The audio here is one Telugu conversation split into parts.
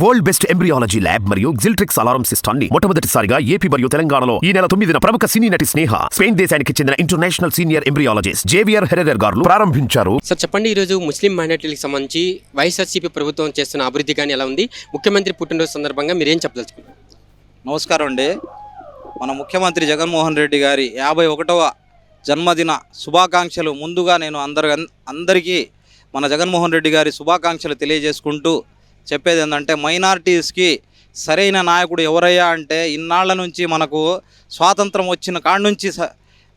వరల్డ్ బెస్ట్ ఎంబ్రియాలజీ ల్యాబ్ మరియు జిల్ట్రిక్స్ అలారం సిస్టమ్ని మొట్టమొదటిసారిగా ఏపీ మరియు తెలంగాణలో ఈ నెల తొమ్మిదిన ప్రముఖ సినీ నటి స్నేహ స్పెయిన్ దేశానికి చెందిన international senior embryologist Javier Herrera గారు ప్రారంభించారు. సార్ చెప్పండి ఈరోజు ముస్లిం మైనార్టీలకు సంబంధించి వైఎస్ఆర్సీపీ ప్రభుత్వం చేస్తున్న అభివృద్ధి కానీ ఎలా ఉంది? ముఖ్యమంత్రి పుట్టినరోజు సందర్భంగా మీరు ఏం చెప్పదలుచుకున్నారు? నమస్కారం అండి. మన ముఖ్యమంత్రి జగన్మోహన్ రెడ్డి గారి యాభై ఒకటవ జన్మదిన శుభాకాంక్షలు ముందుగా నేను అందరి అందరికీ మన జగన్మోహన్ రెడ్డి గారి శుభాకాంక్షలు తెలియజేసుకుంటూ చెప్పేది ఏంటంటే మైనారిటీస్కి సరైన నాయకుడు ఎవరయ్యా అంటే ఇన్నాళ్ళ నుంచి మనకు స్వాతంత్రం వచ్చిన కాడ నుంచి స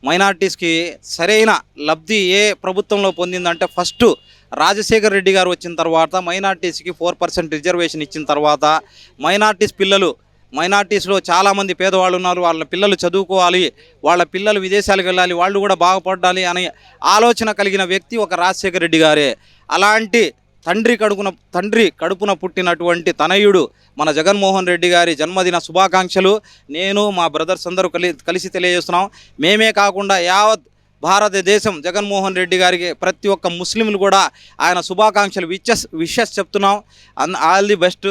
మైనార్టీస్కి సరైన లబ్ధి ఏ ప్రభుత్వంలో పొందిందంటే ఫస్ట్ రాజశేఖర్ రెడ్డి గారు వచ్చిన తర్వాత మైనార్టీస్కి ఫోర్ పర్సెంట్ రిజర్వేషన్ ఇచ్చిన తర్వాత మైనార్టీస్ పిల్లలు మైనార్టీస్లో చాలామంది పేదవాళ్ళు ఉన్నారు వాళ్ళ పిల్లలు చదువుకోవాలి వాళ్ళ పిల్లలు విదేశాలకు వెళ్ళాలి వాళ్ళు కూడా బాగుపడాలి అనే ఆలోచన కలిగిన వ్యక్తి ఒక రాజశేఖర రెడ్డి గారే. అలాంటి తండ్రి కడుపున తండ్రి కడుపున పుట్టినటువంటి తనయుడు మన జగన్మోహన్ రెడ్డి గారి జన్మదిన శుభాకాంక్షలు. నేను మా బ్రదర్స్ అందరూ కలి కలిసి తెలియజేస్తున్నాం. మేమే కాకుండా యావత్ భారతదేశం జగన్మోహన్ రెడ్డి గారికి ప్రతి ఒక్క ముస్లింలు కూడా ఆయన శుభాకాంక్షలు విషెస్ విషెస్ చెప్తున్నాం. And all the best.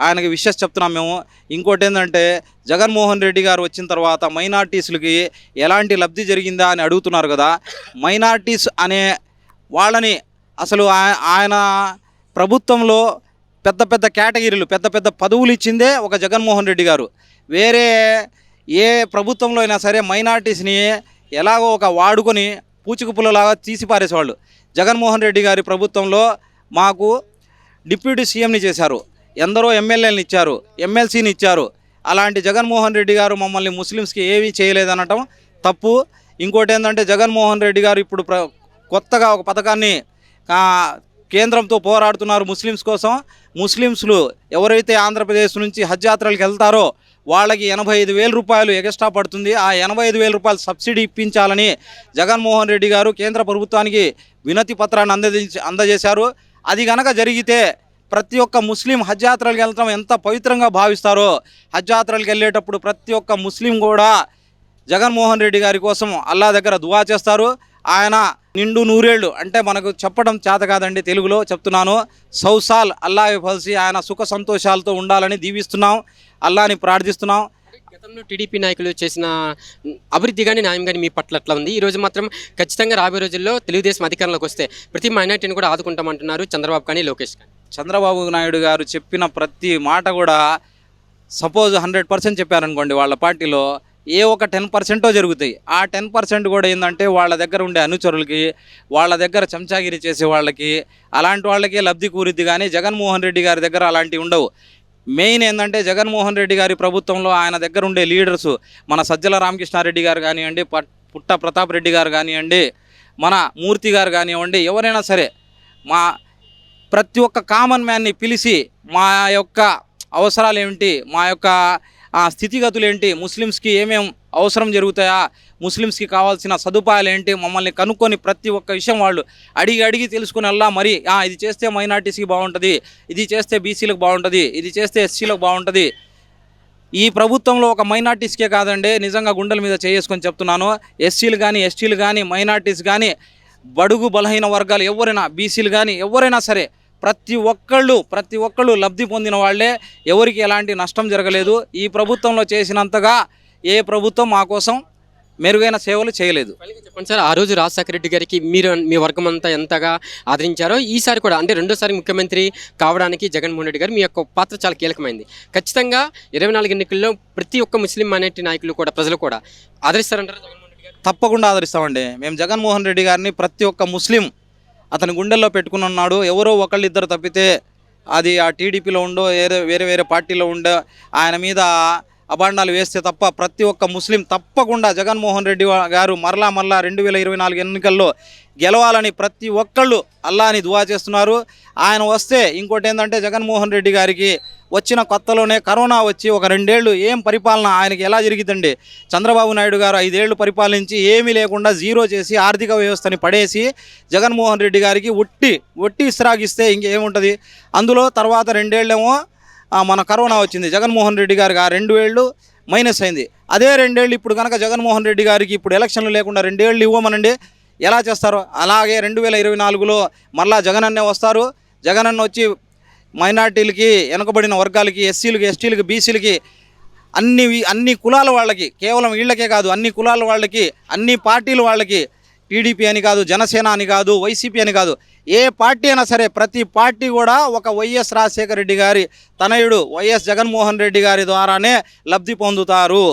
ఆయనకి విషెస్ చెప్తున్నాం మేము. ఇంకోటి ఏంటంటే జగన్మోహన్ రెడ్డి గారు వచ్చిన తర్వాత మైనార్టీస్లకి ఎలాంటి లబ్ధి జరిగిందా అని అడుగుతున్నారు కదా. మైనార్టీస్ అనే వాళ్ళని అసలు ఆయన ప్రభుత్వంలో పెద్ద పెద్ద కేటగిరీలు పెద్ద పెద్ద పదవులు ఇచ్చిందే ఒక జగన్మోహన్ రెడ్డి గారు. వేరే ఏ ప్రభుత్వంలో అయినా సరే మైనార్టీస్ని ఎలాగో ఒక వాడుకొని పూచికపుల్లలాగా తీసి పారేసేవాళ్ళు జగన్మోహన్ రెడ్డి గారి ప్రభుత్వంలో మాకు డిప్యూటీ సీఎంని చేశారు. ఎందరో ఎమ్మెల్యేలను ఇచ్చారు ఎమ్మెల్సీని ఇచ్చారు. అలాంటి జగన్మోహన్ రెడ్డి గారు మమ్మల్ని ముస్లిమ్స్కి ఏమీ చేయలేదనటం తప్పు. ఇంకోటి ఏంటంటే జగన్మోహన్ రెడ్డి గారు ఇప్పుడు ప్ర కొత్తగా ఒక పథకాన్ని కేంద్రంతో పోరాడుతున్నారు ముస్లిమ్స్ కోసం. ముస్లిమ్స్లు ఎవరైతే ఆంధ్రప్రదేశ్ నుంచి హజ్ యాత్రలకు వెళ్తారో వాళ్ళకి ఎనభై ఐదు వేల రూపాయలు ఎగస్ట్రా పడుతుంది. ఆ ఎనభై ఐదు వేల రూపాయలు సబ్సిడీ ఇప్పించాలని జగన్మోహన్ రెడ్డి గారు కేంద్ర ప్రభుత్వానికి వినతి పత్రాన్ని అందజేసి అందజేశారు. అది గనక జరిగితే ప్రతి ఒక్క ముస్లిం హజ్ యాత్రలకు వెళ్ళటం ఎంత పవిత్రంగా భావిస్తారో హజ్ యాత్రలకు వెళ్ళేటప్పుడు ప్రతి ఒక్క ముస్లిం కూడా జగన్మోహన్ రెడ్డి గారి కోసం అల్లా దగ్గర దువా చేస్తారు. ఆయన నిండు నూరేళ్ళు అంటే మనకు చెప్పడం చేత కాదండి తెలుగులో చెప్తున్నాను. సౌసాల్ అల్లా ఫలిసి ఆయన సుఖ సంతోషాలతో ఉండాలని దీవిస్తున్నాం అల్లాని ప్రార్థిస్తున్నాం. గతంలో టీడీపీ నాయకులు చేసిన అభివృద్ధి కానీ న్యాయం కానీ మీ పట్ల అట్లా ఉంది? ఈ రోజు మాత్రం ఖచ్చితంగా రాబోయే రోజుల్లో తెలుగుదేశం అధికారంలోకి వస్తే ప్రతి మైనార్టీని కూడా ఆదుకుంటామంటున్నారు చంద్రబాబు కానీ లోకేష్ కానీ. చంద్రబాబు నాయుడు గారు చెప్పిన ప్రతి మాట కూడా సపోజ్ హండ్రెడ్ పర్సెంట్ చెప్పారనుకోండి వాళ్ళ పార్టీలో ఏ ఒక టెన్ పర్సెంటో జరుగుతాయి. ఆ టెన్ పర్సెంట్ కూడా ఏంటంటే వాళ్ళ దగ్గర ఉండే అనుచరులకి వాళ్ళ దగ్గర చెంచాగిరి చేసే వాళ్ళకి అలాంటి వాళ్ళకి లబ్ధి కూరిద్ది కానీ జగన్మోహన్ రెడ్డి గారి దగ్గర అలాంటివి ఉండవు. మెయిన్ ఏంటంటే జగన్మోహన్ రెడ్డి గారి ప్రభుత్వంలో ఆయన దగ్గర ఉండే లీడర్స్ మన సజ్జల రామకృష్ణారెడ్డి గారు కానివ్వండి పట్- పుట్ట ప్రతాప్ రెడ్డి గారు కానివ్వండి మన మూర్తి గారు కానివ్వండి ఎవరైనా సరే మా ప్రతి ఒక్క కామన్ మ్యాన్ని పిలిచి మా యొక్క అవసరాలు ఏమిటి మా యొక్క ఆ, స్థితిగతులు ఏంటి? ముస్లిమ్స్కి ఏమేం అవసరం జరుగుతాయా? ముస్లిమ్స్కి కావాల్సిన సదుపాయాలు ఏంటి? మమ్మల్ని కనుక్కొని ప్రతి ఒక్క విషయం వాళ్ళు అడిగి అడిగి తెలుసుకుని అలా మరి ఇది చేస్తే మైనార్టీస్కి బాగుంటుంది ఇది చేస్తే బీసీలకు బాగుంటుంది ఇది చేస్తే ఎస్సీలకు బాగుంటుంది. ఈ ప్రభుత్వంలో ఒక మైనార్టీస్కే కాదండి నిజంగా గుండెల మీద చేసుకొని చెప్తున్నాను. ఎస్సీలు కానీ ఎస్టీలు కానీ మైనార్టీస్ కానీ బడుగు బలహీన వర్గాలు ఎవరైనా బీసీలు కానీ ఎవరైనా సరే ప్రతి ఒక్కళ్ళు ప్రతి ఒక్కళ్ళు లబ్ధి పొందిన వాళ్ళే. ఎవరికి ఎలాంటి నష్టం జరగలేదు. ఈ ప్రభుత్వంలో చేసినంతగా ఏ ప్రభుత్వం మా కోసం మెరుగైన సేవలు చేయలేదు. చెప్పండి సార్ ఆ రోజు రాజశేఖర రెడ్డి గారికి మీరు మీ వర్గం అంతా ఎంతగా ఆదరించారో ఈసారి కూడా అంటే రెండోసారి ముఖ్యమంత్రి కావడానికి జగన్మోహన్ రెడ్డి గారు మీ యొక్క పాత్ర చాలా కీలకమైంది. ఖచ్చితంగా ఇరవై నాలుగు ఎన్నికల్లో ప్రతి ఒక్క ముస్లిం మైనార్టీ నాయకులు కూడా ప్రజలు కూడా ఆదరిస్తారంటారా జగన్మోహన్ రెడ్డి గారు? తప్పకుండా ఆదరిస్తామండి. మేము జగన్మోహన్ రెడ్డి గారిని ప్రతి ఒక్క ముస్లిం అతని గుండెల్లో పెట్టుకుని ఉన్నాడు. ఎవరో ఒకళ్ళిద్దరు తప్పితే అది ఆ టీడీపీలో ఉండో వేరే వేరే వేరే పార్టీలో ఉండో ఆయన మీద అభాండాలు వేస్తే తప్ప ప్రతి ఒక్క ముస్లిం తప్పకుండా జగన్మోహన్ రెడ్డి గారు మరలా మరలా రెండు వేల ఇరవై నాలుగు ఎన్నికల్లో గెలవాలని ప్రతి ఒక్కళ్ళు అల్లాని దువా చేస్తున్నారు. ఆయన వస్తే ఇంకోటి ఏంటంటే జగన్మోహన్ రెడ్డి గారికి వచ్చిన కొత్తలోనే కరోనా వచ్చి ఒక రెండేళ్ళు ఏం పరిపాలన ఆయనకి ఎలా జరిగిందండి చంద్రబాబు నాయుడు గారు ఐదేళ్ళు పరిపాలించి ఏమీ లేకుండా జీరో చేసి ఆర్థిక వ్యవస్థని పడేసి జగన్మోహన్ రెడ్డి గారికి ఒట్టి ఒట్టి ఇస్రాగిస్తే ఇంకేముంటుంది? అందులో తర్వాత రెండేళ్ళేమో మన కరోనా వచ్చింది. జగన్మోహన్ రెడ్డి గారికి ఆ రెండు ఏళ్ళు మైనస్ అయింది. అదే రెండేళ్ళు ఇప్పుడు కనుక జగన్మోహన్ రెడ్డి గారికి ఇప్పుడు ఎలక్షన్లు లేకుండా రెండేళ్ళు ఇవ్వమనండి ఎలా చేస్తారు? అలాగే రెండు వేల ఇరవై నాలుగులో మళ్ళా జగన్ అన్నే వస్తారు. జగన్ అన్న వచ్చి మైనార్టీలకి వెనుకబడిన వర్గాలకి ఎస్సీలకి ఎస్టీలకి బీసీలకి అన్ని అన్ని కులాల వాళ్ళకి కేవలం వీళ్ళకే కాదు అన్ని కులాల వాళ్ళకి అన్ని పార్టీల వాళ్ళకి టీడీపీ అని కాదు జనసేన అని కాదు వైసీపీ అని కాదు ఏ పార్టీ అయినా సరే ప్రతి పార్టీ కూడా ఒక వైఎస్ రాజశేఖర రెడ్డి గారి తనయుడు వైఎస్ జగన్మోహన్ రెడ్డి గారి ద్వారానే లబ్ధి పొందుతారు.